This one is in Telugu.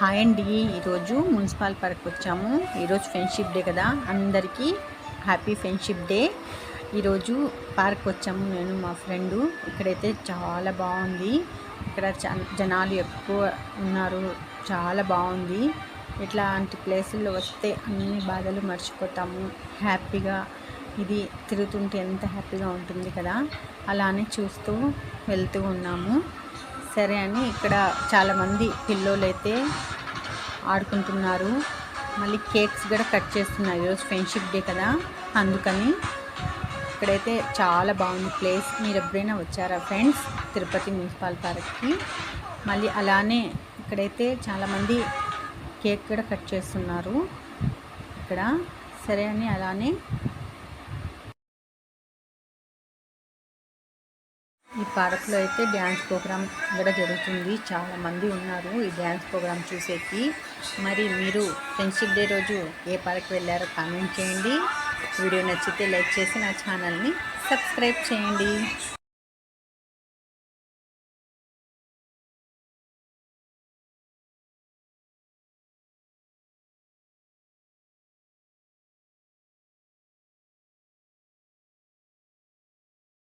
హాయ్ అండి. ఈరోజు మున్సిపల్ పార్క్ వచ్చాము. ఈరోజు ఫ్రెండ్షిప్ డే కదా. అందరికీ హ్యాపీ ఫ్రెండ్షిప్ డే. ఈరోజు పార్క్ వచ్చాము నేను మా ఫ్రెండు. ఇక్కడైతే చాలా బాగుంది. ఇక్కడ చ- జనాలు ఎక్కువ ఉన్నారు. చాలా బాగుంది. ఇట్లాంటి ప్లేసుల్లో వస్తే అన్ని బాధలు మర్చిపోతాము. హ్యాపీగా ఇది తిరుగుతుంటే ఎంత హ్యాపీగా ఉంటుంది కదా. అలానే చూస్తూ వెళ్తూ ఉన్నాము. సరే అని ఇక్కడ చాలామంది పిల్లోలైతే అయితే ఆడుకుంటున్నారు. మళ్ళీ కేక్స్ కూడా కట్ చేస్తున్నారు. ఈరోజు ఫ్రెండ్షిప్ డే కదా అందుకని ఇక్కడైతే చాలా బాగుంది ప్లేస్. మీరు ఎప్పుడైనా వచ్చారా ఫ్రెండ్స్? తిరుపతి మున్సిపల్ పార్క్కి. మళ్ళీ అలానే ఇక్కడైతే చాలామంది కేక్ కూడా కట్ చేస్తున్నారు. ఇక్కడ సరే అని అలానే ఈ పార్క్లో అయితే డ్యాన్స్ ప్రోగ్రామ్ కూడా జరుగుతుంది. చాలా మంది ఉన్నారు ఈ డ్యాన్స్ ప్రోగ్రామ్ చూసేకి. మరి మీరు ఫ్రెండ్షిప్ డే రోజు ఏ పార్క్ వెళ్ళారో కామెంట్ చేయండి. వీడియో నచ్చితే లైక్ చేసి నా ఛానల్ని సబ్స్క్రైబ్ చేయండి.